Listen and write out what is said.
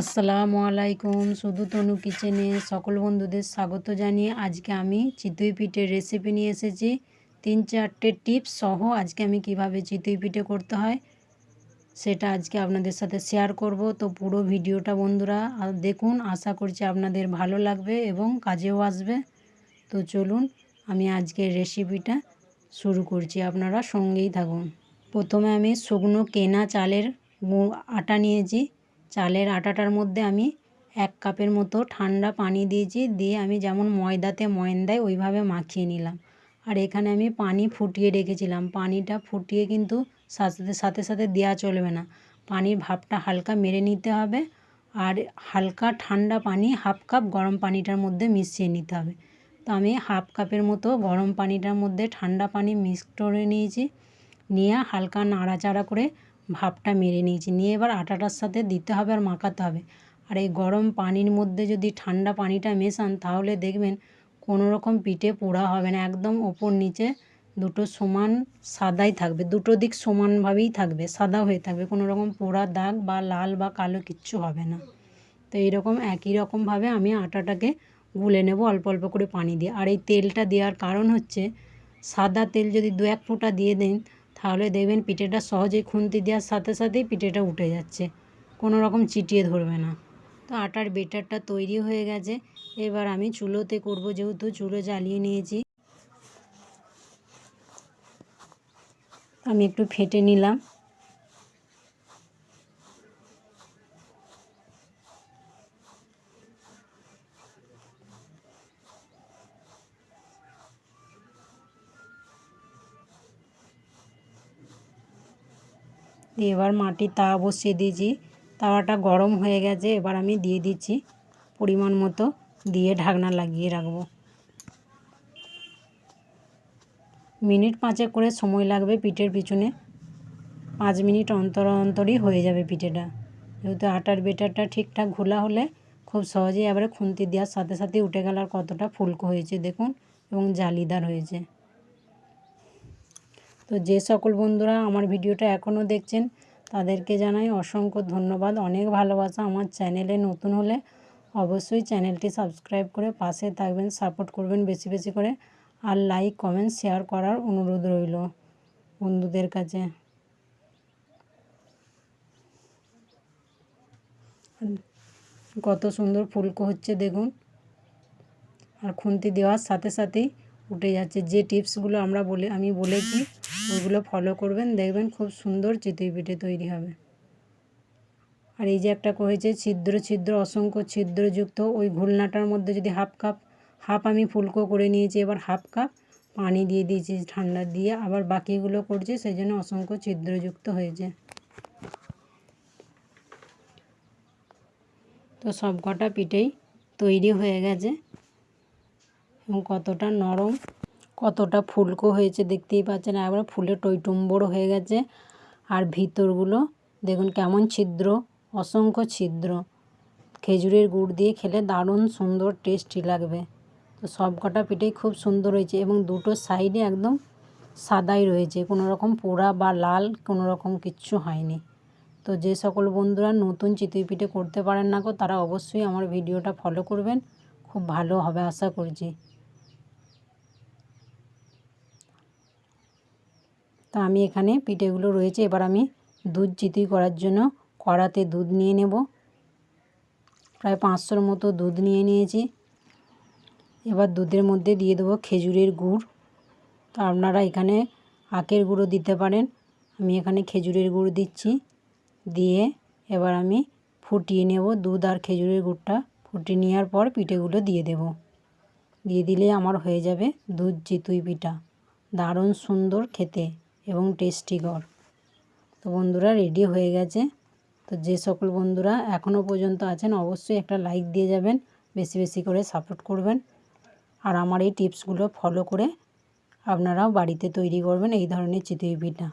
আসসালামু আলাইকুম। শুধু তনু কিচেনে সকল বন্ধুদের স্বাগত জানিয়ে আজকে আমি চিতই পিঠের রেসিপি নিয়ে এসেছি। তিন চারটে টিপস সহ আজকে আমি কীভাবে চিতই পিঠে করতে হয় সেটা আজকে আপনাদের সাথে শেয়ার করব। তো পুরো ভিডিওটা বন্ধুরা দেখুন, আশা করছি আপনাদের ভালো লাগবে এবং কাজেও আসবে। তো চলুন, আমি আজকের রেসিপিটা শুরু করছি। আপনারা সঙ্গেই থাকুন। প্রথমে আমি শুকনো কেনা চালের আটা নিয়েছি। চালের আটাটার মধ্যে আমি এক কাপের মতো ঠান্ডা পানি দিয়েছি, দিয়ে আমি যেমন ময়দাতে ময়ন দেয় ওইভাবে মাখিয়ে নিলাম। আর এখানে আমি পানি ফুটিয়ে রেখেছিলাম। পানিটা ফুটিয়ে কিন্তু সাথে সাথে সাথে দেওয়া চলবে না। পানির ভাপটা হালকা মেরে নিতে হবে আর হালকা ঠান্ডা পানি হাফ কাপ গরম পানিটার মধ্যে মিশিয়ে নিতে হবে। তো আমি হাফ কাপের মতো গরম পানিটার মধ্যে ঠান্ডা পানি মিক্স করে নিয়েছি। নিয়ে হালকা নাড়াচাড়া করে ভাপটা মেরে নিয়েছি। নিয়ে এবার আটাটার সাথে দিতে হবে আর মাখাতে হবে। আর এই গরম পানির মধ্যে যদি ঠান্ডা পানিটা মেশান, তাহলে দেখবেন কোনো রকম পিঠে পোড়া হবে না। একদম ওপর নিচে দুটো সমান সাদাই থাকবে। দুটো দিক সমানভাবেই থাকবে, সাদা হয়ে থাকবে। কোনো রকম পোড়া দাগ বা লাল বা কালো কিচ্ছু হবে না। তো এইরকম একই রকমভাবে আমি আটাটাকে গুলে নেব অল্প অল্প করে পানি দিয়ে। আর এই তেলটা দেওয়ার কারণ হচ্ছে, সাদা তেল যদি দু এক ফোঁটা দিয়ে দেন তাহলে দেখবেন পিঠেটা সহজেই খুন্তি দেওয়ার সাথে সাথেই পিঠেটা উঠে যাচ্ছে। কোনো রকম চিটিয়ে ধরবে না। তো আটার বেটারটা তৈরি হয়ে গেছে। এবার আমি চুলোতে করব যেহেতু চুলো জ্বালিয়ে নিয়েছি। আমি একটু ফেটে নিলাম। দিয়ে এবার মাটির তাওয়া বসিয়ে দিয়েছি। তাওয়াটা গরম হয়ে গেছে, এবার আমি দিয়ে দিচ্ছি পরিমাণ মতো, দিয়ে ঢাকনা লাগিয়ে রাখব। মিনিট পাঁচে করে সময় লাগবে পিঠের পিছনে। পাঁচ মিনিট অন্তর অন্তরই হয়ে যাবে পিঠেটা। যেহেতু আটার বেটারটা ঠিকঠাক ঘোলা হলে খুব সহজেই এবারে খুন্তি দেওয়ার সাথে সাথে উঠে গেল আর কতটা ফুলকো হয়েছে দেখুন এবং জালিদার হয়েছে। তো যে সকল বন্ধুরা আমার ভিডিওটা এখনও দেখছেন, তাদেরকে জানাই অসংখ্য ধন্যবাদ। অনেক ভালোবাসা আমার চ্যানেলে নতুন হলে অবশ্যই চ্যানেলটি সাবস্ক্রাইব করে পাশে থাকবেন, সাপোর্ট করবেন বেশি বেশি করে। আর লাইক, কমেন্ট, শেয়ার করার অনুরোধ রইল বন্ধুদের কাছে। কত সুন্দর ফুলকো হচ্ছে দেখুন। আর খুন্তি দেওয়ার সাথে সাথেই উঠে যাচ্ছে। যে টিপসগুলো আমরা বলে, আমি বলেছি, ওগুলো ফলো করবেন, দেখবেন খুব সুন্দর চিতই পিঠে তৈরি হবে। আর এই যে একটা করেছে, ছিদ্র ছিদ্র, অসংখ্য ছিদ্রযুক্ত, ওই ঘুলনাটার মধ্যে যদি হাফ কাপ, হাফ আমি ফুলকো করে নিয়েছি, এবার হাফ কাপ পানি দিয়ে দিয়েছি ঠান্ডা দিয়ে, আবার বাকিগুলো করছি সেই জন্য অসংখ্য ছিদ্রযুক্ত হয়েছে। তো সব কটা পিঠেই তৈরি হয়ে গেছে। এবং কতটা নরম, কতটা ফুলকো হয়েছে দেখতেই পাচ্ছেন। একবার ফুলে টইটুম্বড় হয়ে গেছে। আর ভিতরগুলো দেখুন কেমন ছিদ্র, অসংখ্য ছিদ্র। খেজুরের গুড় দিয়ে খেলে দারুণ সুন্দর টেস্টি লাগবে। তো সব কটা পিঠেই খুব সুন্দর হয়েছে এবং দুটো সাইডে একদম সাদাই রয়েছে। কোনো রকম পোড়া বা লাল কোনো রকম কিচ্ছু হয়নি। তো যে সকল বন্ধুরা নতুন চিতই পিঠে করতে পারেন না গো, তারা অবশ্যই আমার ভিডিওটা ফলো করবেন। খুব ভালো হবে আশা করছি। তা আমি এখানে পিঠেগুলো রয়েছে। এবার আমি দুধ চিতই করার জন্য কড়াতে দুধ নিয়ে নেব। প্রায় পাঁচশোর মতো দুধ নিয়ে নিয়েছি। এবার দুধের মধ্যে দিয়ে দেবো খেজুরের গুড়। তো আপনারা এখানে আখের গুঁড়ো দিতে পারেন। আমি এখানে খেজুরের গুড় দিচ্ছি। দিয়ে এবার আমি ফুটিয়ে নেব দুধ আর খেজুরের গুড়টা। ফুটিয়ে নেওয়ার পর পিঠেগুলো দিয়ে দেব। দিয়ে দিলে আমার হয়ে যাবে দুধ চিতুই পিঠা। দারুণ সুন্দর খেতে। এবং টেস্টিকর তো বন্ধুরা রেডি হয়ে গেছে। তো যে সকল বন্ধুরা এখনও পর্যন্ত আছেন, অবশ্যই একটা লাইক দিয়ে যাবেন, বেশি বেশি করে সাপোর্ট করবেন। আর আমার এই টিপসগুলো ফলো করে আপনারাও বাড়িতে তৈরি করবেন এই ধরনের চিতই পিঠা।